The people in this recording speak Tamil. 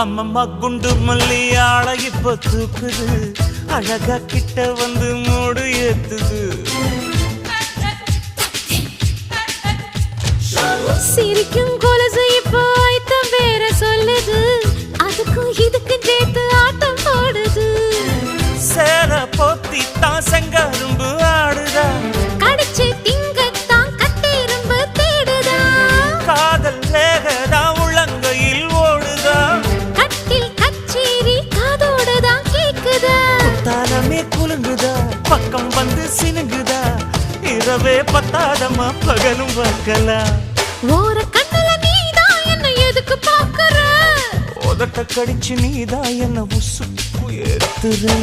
அம்மம்மா குண்டு மல்லி ஆளை இப்ப தூக்குது அழகா கிட்ட வந்து மூடு ஏத்துது. சிரிக்கும் கொலுசு இப்போ ஐத்தம் வேற சொல்லுது. அதுக்கும் இதுக்கும் சேர்த்து ஆட்டம் போடுது. சேல போத்தி தான் செங்கரும்பு. குலுங்குதா? பக்கம் வந்து சினுங்குதா? இரவே பத்தாதமா பகலும் பார்க்கலாம் ஓர கண்ணுல நீதான் என்ன எதுக்கு பாக்குற உதட்ட கடிச்சு நீதான் என்ன உசுப்பு ஏத்துற